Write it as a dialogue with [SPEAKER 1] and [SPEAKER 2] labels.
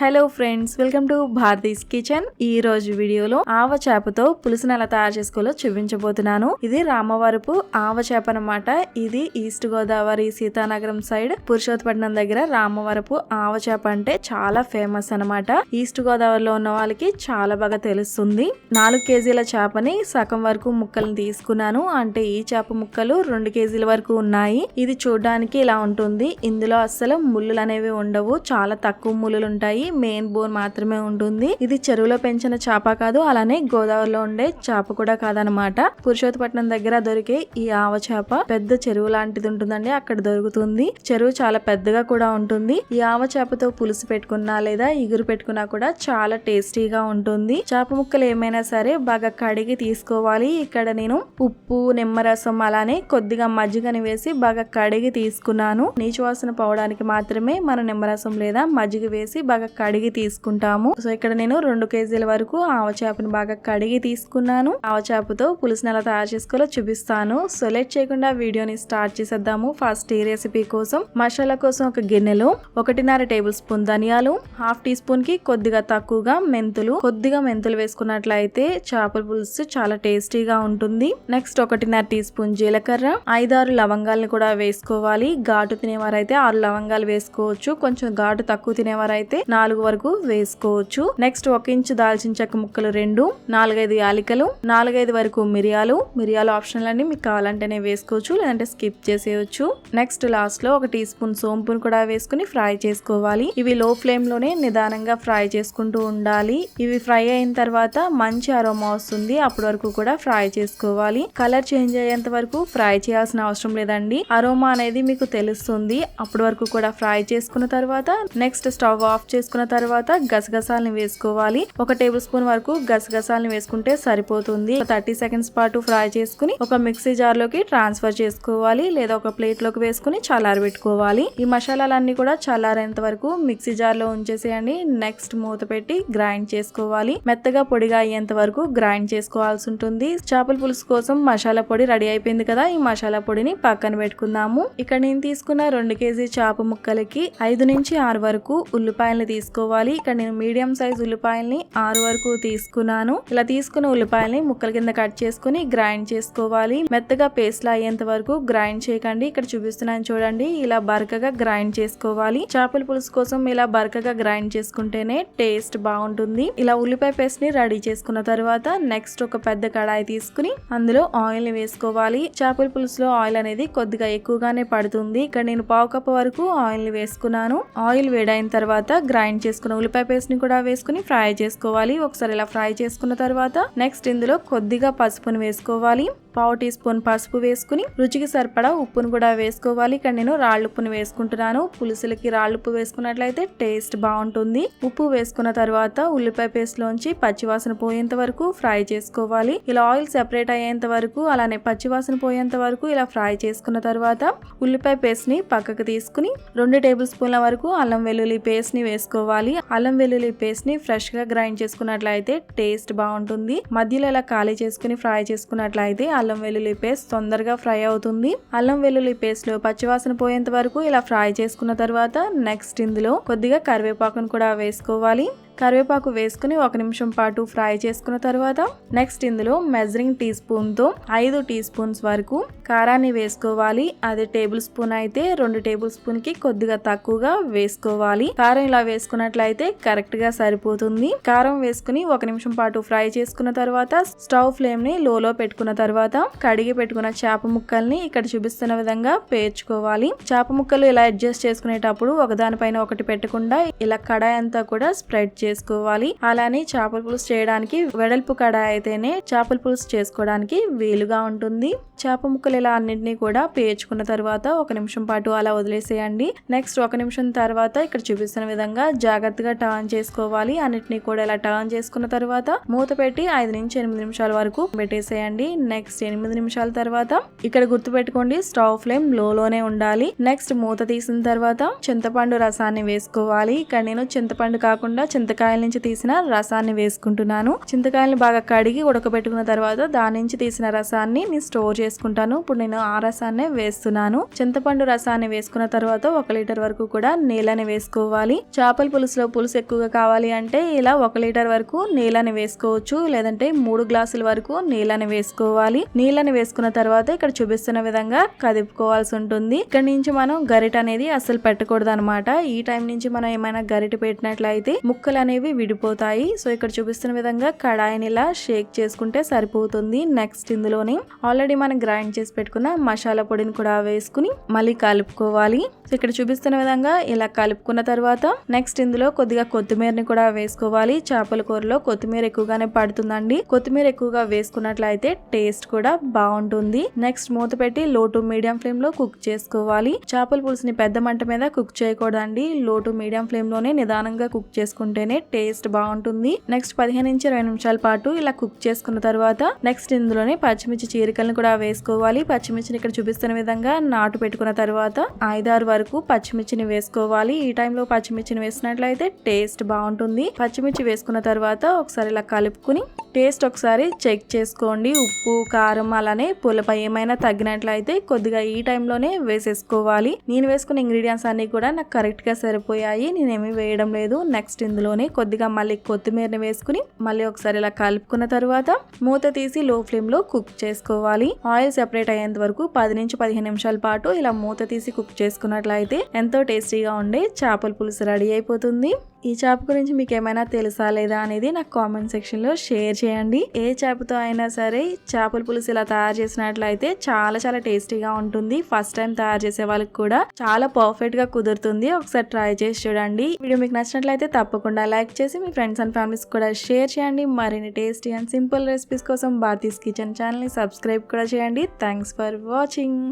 [SPEAKER 1] Hello friends welcome to Bharathi's kitchen ఈ రోజు వీడియోలో ఆవ చేపతో పులుసును ఎలా తయారు చేసుకోవాలో చూపించబోతున్నాను. ఇది రామవరపు ఆవ చేప అనమాట ఇది ఈస్ట్ గోదావరి సీతానగరం సైడ్ పురుషోత్పట్నం దగ్గర రామవరపు ఆవ చేప అంటే చాలా ఫేమస్ అనమాట ఈస్ట్ గోదావరిలో ఉన్న వాళ్ళకి చాలా బాగా తెలుస్తుంది. నాలుగు కేజీల చేపని సగం వరకు ముక్కలను తీసుకున్నాను. అంటే ఈ చేప ముక్కలు రెండు కేజీల వరకు ఉన్నాయి. ఇది చూడడానికి ఇలా ఉంటుంది. ఇందులో అస్సలు ముళ్ళులు అనేవి ఉండవు. చాలా తక్కువ ముళ్ళులు ఉంటాయి. మెయిన్ బోన్ మాత్రమే ఉంటుంది. ఇది చెరువులో పెంచిన చేప కాదు అలానే గోదావరిలో ఉండే చేప కూడా కాదనమాట పురుషోత్తపట్నం దగ్గర దొరికే ఈ ఆవ చేప పెద్ద చెరువు లాంటిది ఉంటుందండి అక్కడ దొరుకుతుంది. చెరువు చాలా పెద్దగా కూడా ఉంటుంది. ఈ ఆవ చేపతో పులుసు పెట్టుకున్నా లేదా ఇగురు పెట్టుకున్నా కూడా చాలా టేస్టీగా ఉంటుంది. చేప ముక్కలు ఏమైనా సరే బాగా కడిగి తీసుకోవాలి. ఇక్కడ నేను ఉప్పు నిమ్మరసం అలానే కొద్దిగా మజ్జిగని వేసి బాగా కడిగి తీసుకున్నాను. నీచు వాసన పోవడానికి మాత్రమే మనం నిమ్మరసం లేదా మజ్జిగ వేసి బాగా కడిగి తీసుకుంటాము. సో ఇక్కడ నేను రెండు కేజీల వరకు ఆవ చేపను బాగా కడిగి తీసుకున్నాను. ఆవ చేపతో పులుసుని ఎలా తయారు చేసుకోవాలో చూపిస్తాను. సో లెట్ చేయకుండా వీడియోని స్టార్ట్ చేసేద్దాము ఫస్ట్ ఈ రెసిపీ కోసం. మసాలా కోసం ఒక గిన్నెలో ఒకటిన్నర టేబుల్ స్పూన్ ధనియాలు హాఫ్ టీ స్పూన్కి కొద్దిగా తక్కువగా మెంతులు. కొద్దిగా మెంతులు వేసుకున్నట్లయితే చేపల పులుసు చాలా టేస్టీగా ఉంటుంది. నెక్స్ట్ ఒకటిన్నర టీ స్పూన్ జీలకర్ర ఐదారు లవంగాలను కూడా వేసుకోవాలి. ఘాటు తినేవారైతే ఆరు లవంగాలు వేసుకోవచ్చు. కొంచెం ఘాటు తక్కువ తినేవారైతే నాలుగు వరకు వేసుకోవచ్చు. నెక్స్ట్ ఒక ఇంచు దాల్చిన చెక్క ముక్కలు రెండు నాలుగైదు యాలికలు నాలుగైదు వరకు మిరియాలు. మిరియాలు ఆప్షనల్ అన్ని మీకు కావాలంటేనే వేసుకోవచ్చు లేదంటే స్కిప్ చేసేయచ్చు. నెక్స్ట్ లాస్ట్లో ఒక టీ స్పూన్ సోంపును కూడా వేసుకుని ఫ్రై చేసుకోవాలి. ఇవి లో ఫ్లేమ్లోనే నిదానంగా ఫ్రై చేసుకుంటూ ఉండాలి. ఇవి ఫ్రై అయిన తర్వాత మంచి అరోమా వస్తుంది అప్పటి వరకు కూడా ఫ్రై చేసుకోవాలి. కలర్ చేంజ్ అయ్యేంత వరకు ఫ్రై చేయాల్సిన అవసరం లేదండి. అరోమా అనేది మీకు తెలుస్తుంది అప్పటి వరకు కూడా ఫ్రై చేసుకున్న తర్వాత నెక్స్ట్ స్టవ్ ఆఫ్ వేసుకున్న తర్వాత గసగసాలను వేసుకోవాలి. ఒక టేబుల్ స్పూన్ వరకు గసగసాలను వేసుకుంటే సరిపోతుంది. థర్టీ సెకండ్స్ పాటు ఫ్రై చేసుకుని ఒక మిక్సీ జార్లోకి ట్రాన్స్ఫర్ చేసుకోవాలి. లేదా ఒక ప్లేట్లోకి వేసుకుని చల్లారబెట్టుకోవాలి ఈ మసాలాలన్నీ కూడా చల్లారేంత వరకు మిక్సీ జార్లో ఉంచేసేయండి. నెక్స్ట్ మూత పెట్టి గ్రైండ్ చేసుకోవాలి. మెత్తగా పొడిగా అయ్యేంత వరకు గ్రైండ్ చేసుకోవాల్సి ఉంటుంది. చేపల పులుసు కోసం మసాలా పొడి రెడీ అయిపోయింది కదా. ఈ మసాలా పొడిని పక్కన పెట్టుకుందాము. ఇక్కడ నేను తీసుకున్న రెండు కేజీ చేప ముక్కలకి ఐదు నుంచి ఆరు వరకు ఉల్లిపాయలు తీసుకోవాలి. ఇక్కడ నేను మీడియం సైజ్ ఉల్లిపాయల్ని ఆరు వరకు తీసుకున్నాను. ఇలా తీసుకున్న ఉల్లిపాయల్ని ముక్కల కింద కట్ చేసుకుని గ్రైండ్ చేసుకోవాలి. మెత్తగా పేస్ట్ లా అయ్యేంత వరకు గ్రైండ్ చేయకండి. ఇక్కడ చూపిస్తున్నాను చూడండి. ఇలా బరకగా గ్రైండ్ చేసుకోవాలి. చేపల పులుసు కోసం ఇలా బరకగా గ్రైండ్ చేసుకుంటేనే టేస్ట్ బాగుంటుంది. ఇలా ఉల్లిపాయ పేస్ట్ని రెడీ చేసుకున్న తర్వాత నెక్స్ట్ ఒక పెద్ద కడాయి తీసుకుని అందులో ఆయిల్ని వేసుకోవాలి. చేపల పులుసులో ఆయిల్ అనేది కొద్దిగా ఎక్కువగానే పడుతుంది. ఇక్కడ నేను పావు కప్పు వరకు ఆయిల్ని వేసుకున్నాను. ఆయిల్ వేడైన తర్వాత గ్రైండ్ చేసుకున్న ఉల్లిపాయ పేస్ట్ని కూడా వేసుకుని ఫ్రై చేసుకోవాలి. ఒకసారి ఇలా ఫ్రై చేసుకున్న తర్వాత నెక్స్ట్ ఇందులో కొద్దిగా పసుపుని వేసుకోవాలి. పావు టీ స్పూన్ పసుపు వేసుకుని రుచికి సరిపడా ఉప్పును కూడా వేసుకోవాలి. ఇక్కడ నేను రాళ్ళుప్పుని వేసుకుంటున్నాను. పులుసులకి రాళ్ళుప్పు వేసుకున్నట్లయితే టేస్ట్ బాగుంటుంది. ఉప్పు వేసుకున్న తర్వాత ఉల్లిపాయ పేస్ట్ లోంచి పచ్చివాసన పోయేంత వరకు ఫ్రై చేసుకోవాలి. ఇలా ఆయిల్ సెపరేట్ అయ్యేంత వరకు అలానే పచ్చివాసన పోయేంత వరకు ఇలా ఫ్రై చేసుకున్న తర్వాత ఉల్లిపాయ పేస్ట్ని పక్కకు తీసుకుని రెండు టేబుల్ స్పూన్ల వరకు అల్లం వెల్లుల్లి పేస్ట్ని వేసుకోవాలి. అల్లం వెల్లుల్లి పేస్ట్ని ఫ్రెష్గా గ్రైండ్ చేసుకున్నట్లయితే టేస్ట్ బాగుంటుంది. మధ్యలో ఇలా ఖాళీ చేసుకుని ఫ్రై చేసుకున్నట్లయితే అల్లం అల్లం వెల్లుల్లి పేస్ట్ తొందరగా ఫ్రై అవుతుంది. అల్లం వెల్లుల్లి పేస్ట్లో పచ్చివాసన పోయేంత వరకు ఇలా ఫ్రై చేసుకున్న తర్వాత నెక్స్ట్ ఇందులో కొద్దిగా కరివేపాకును కూడా వేసుకోవాలి. కరివేపాకు వేసుకుని ఒక నిమిషం పాటు ఫ్రై చేసుకున్న తర్వాత నెక్స్ట్ ఇందులో మెజరింగ్ టీ స్పూన్తో ఐదు టీ స్పూన్స్ వరకు కారాన్ని వేసుకోవాలి. అదే టేబుల్ స్పూన్ అయితే రెండు టేబుల్ స్పూన్కి కొద్దిగా తక్కువగా వేసుకోవాలి. కారం ఇలా వేసుకున్నట్లయితే కరెక్ట్గా సరిపోతుంది. కారం వేసుకుని ఒక నిమిషం పాటు ఫ్రై చేసుకున్న తర్వాత స్టవ్ ఫ్లేమ్ని లోలో పెట్టుకున్న తర్వాత కడిగి పెట్టుకున్న చేప ముక్కల్ని ఇక్కడ చూపిస్తున్న విధంగా పేర్చుకోవాలి. చేప ముక్కలు ఇలా అడ్జస్ట్ చేసుకునేటప్పుడు ఒకదానిపైన ఒకటి పెట్టకుండా ఇలా కడాయి అంతా కూడా స్ప్రెడ్ చేసుకోవాలి చేసుకోవాలి. అలానే చేపల పులుసు చేయడానికి వెడల్పు కడాయి అయితేనే చేపల పులుసు చేసుకోవడానికి వీలుగా ఉంటుంది. చేప ముక్కలు ఇలా అన్నింటినీ కూడా పేర్చుకున్న తర్వాత ఒక నిమిషం పాటు అలా వదిలేసేయండి. నెక్స్ట్ ఒక నిమిషం తర్వాత ఇక్కడ చూపిస్తున్న విధంగా జాగ్రత్తగా టర్న్ చేసుకోవాలి. అన్నిటినీ కూడా ఇలా టర్న్ చేసుకున్న తర్వాత మూత పెట్టి ఐదు నుంచి ఎనిమిది నిమిషాల వరకు పెట్టేసేయండి. నెక్స్ట్ ఎనిమిది నిమిషాల తర్వాత ఇక్కడ గుర్తు పెట్టుకోండి స్టవ్ ఫ్లేమ్లోనే ఉండాలి. నెక్స్ట్ మూత తీసిన తర్వాత చింతపండు రసాన్ని వేసుకోవాలి. ఇక్కడ నేను చింతపండు కాకుండా చింత చింతకాయల నుంచి తీసిన రసాన్ని వేసుకుంటున్నాను. చింతకాయలను బాగా కడిగి ఉడకబెట్టుకున్న తర్వాత దాని నుంచి తీసిన రసాన్ని నేను స్టోర్ చేసుకుంటాను. ఇప్పుడు నేను ఆ రసాన్ని వేస్తున్నాను. చింతపండు రసాన్ని వేసుకున్న తర్వాత ఒక లీటర్ వరకు కూడా నీళ్ళని వేసుకోవాలి. చేపల పులుసులో పులుసు ఎక్కువగా కావాలి అంటే ఇలా ఒక లీటర్ వరకు నీళ్ళని వేసుకోవచ్చు. లేదంటే మూడు గ్లాసుల వరకు నీళ్ళని వేసుకోవాలి. నీళ్ళని వేసుకున్న తర్వాత ఇక్కడ చూపిస్తున్న విధంగా కదుపుకోవాల్సి ఉంటుంది. ఇక్కడ నుంచి మనం గరిట అనేది అసలు పెట్టకూడదు అనమాట ఈ టైం నుంచి మనం ఏమైనా గరిట పెట్టినట్లయితే ముక్కలు అనేవి విడిపోతాయి. సో ఇక్కడ చూపిస్తున్న విధంగా కడాయిని ఇలా షేక్ చేసుకుంటే సరిపోతుంది నెక్స్ట్ ఇందులోని. ఆల్రెడీ మనం గ్రైండ్ చేసి పెట్టుకున్న మసాలా పొడిని కూడా వేసుకుని మళ్ళీ కలుపుకోవాలి. సో ఇక్కడ చూపిస్తున్న విధంగా ఇలా కలుపుకున్న తర్వాత నెక్స్ట్ ఇందులో కొద్దిగా కొత్తిమీరని కూడా వేసుకోవాలి. చేపల కూరలో కొత్తిమీర ఎక్కువగానే పడుతుందండి. కొత్తిమీర ఎక్కువగా వేసుకున్నట్లయితే టేస్ట్ కూడా బాగుంటుంది. నెక్స్ట్ మూత పెట్టి లో టు మీడియం ఫ్లేమ్లో కుక్ చేసుకోవాలి. చేపల పులుసుని పెద్ద మంట మీద కుక్ చేయకూడదండి. లో టు మీడియం ఫ్లేమ్లోనే నిదానంగా కుక్ చేసుకుంటే చేసుకుంటేనే టేస్ట్ బాగుంటుంది. నెక్స్ట్ పదిహేను నుంచి ఇరవై నిమిషాల పాటు ఇలా కుక్ చేసుకున్న తర్వాత నెక్స్ట్ ఇందులోనే పచ్చిమిర్చి చీరికలను కూడా వేసుకోవాలి. పచ్చిమిర్చిని ఇక్కడ చూపిస్తున్న విధంగా నాటు పెట్టుకున్న తర్వాత ఐదారు వరకు పచ్చిమిర్చిని వేసుకోవాలి. ఈ టైంలో పచ్చిమిర్చిని వేసినట్లయితే టేస్ట్ బాగుంటుంది. పచ్చిమిర్చి వేసుకున్న తర్వాత ఒకసారి ఇలా కలుపుకుని టేస్ట్ ఒకసారి చెక్ చేసుకోండి. ఉప్పు కారం అలానే పులప ఏమైనా తగ్గినట్లయితే కొద్దిగా ఈ టైంలోనే వేసేసుకోవాలి. నేను వేసుకున్న ఇంగ్రీడియంట్స్ అన్ని కూడా నాకు కరెక్ట్గా సరిపోయాయి. నేనేమి వేయడం లేదు. నెక్స్ట్ ఇందులోనే కొద్దిగా మళ్ళీ కొత్తిమీరని వేసుకుని మళ్ళీ ఒకసారి ఇలా కలుపుకున్న తర్వాత మూత తీసి లో ఫ్లేమ్లో కుక్ చేసుకోవాలి. ఆయిల్ సెపరేట్ అయ్యేంత వరకు పది నుంచి పదిహేను నిమిషాల పాటు ఇలా మూత తీసి కుక్ చేసుకున్నట్లయితే ఎంతో టేస్టీగా ఉండే చేపల పులుసు రెడీ అయిపోతుంది. ఈ చేప గురించి మీకు ఏమైనా తెలుసా లేదా అనేది నాకు కామెంట్ సెక్షన్లో షేర్ చేయండి. ఏ చేపతో అయినా సరే చేపల పులుసు ఇలా తయారు చేసినట్లయితే చాలా చాలా టేస్టీగా ఉంటుంది. ఫస్ట్ టైం తయారు చేసే వాళ్ళకి కూడా చాలా పర్ఫెక్ట్గా కుదురుతుంది. ఒకసారి ట్రై చేసి చూడండి. వీడియో మీకు నచ్చినట్లయితే తప్పకుండా లైక్ చేసి మీ ఫ్రెండ్స్ అండ్ ఫ్యామిలీస్ కూడా షేర్ చేయండి. మరిన్ని టేస్టీ అండ్ సింపుల్ రెసిపీస్ కోసం భారతీస్ కిచెన్ ఛానల్ని సబ్స్క్రైబ్ కూడా చేయండి. Thanks for watching.